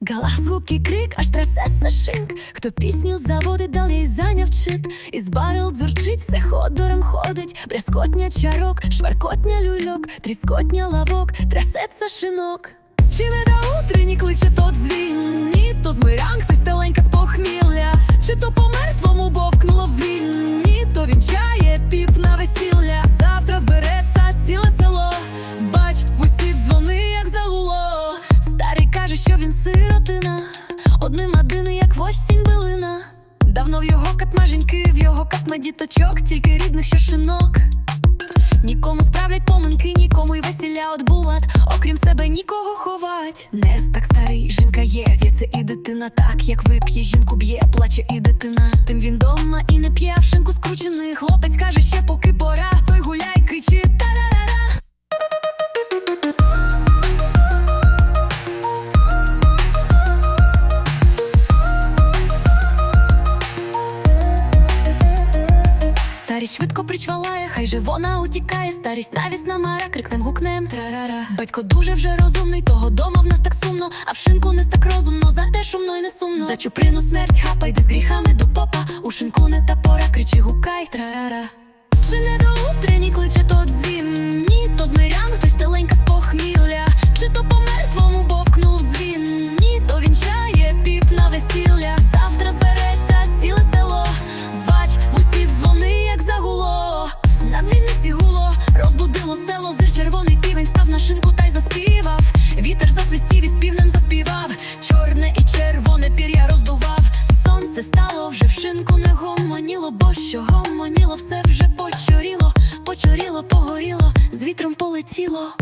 Галас, гуки, крик, аж трясеться шинк. Хто пісню заводить, далі зайняв чит. Із барел дзюрчить, все ходором ходить. Брязкотня чарок, шваркотня люльок, тріскотня лавок, трясеться шинок. Чи не до утренні кличе тот дзвін, одним один, як осінь билина. Давно в його катма жінки, в його катма діточок, тільки рідних що шинок. Нікому справлять поминки, нікому й весілля отбуват, окрім себе нікого ховать. Нес так старий, жінка є, в'є це і дитина, так як вип'є, жінку б'є, плаче і дитина. Тим він дома і не п'є в шинку скручений. Хлопець каже, Старість швидко причвалає, хай же вона утікає. Старість навісна мара, крикнем гукнем трарара. Батько дуже вже розумний, того дома в нас так сумно, а в шинку не так розумно, за те шумно й не сумно. За чуприну смерть хапай, де з гріхами до попа. У шинку не та пора, кричи гукай трарара. Розбудило село, зир червоний півень став на шинку та й заспівав. Вітер засвистів і співнем заспівав. Чорне і червоне пір'я роздував. Сонце стало вже в шинку не гомоніло, бо що гомоніло, все вже почоріло, почоріло, погоріло, з вітром полетіло.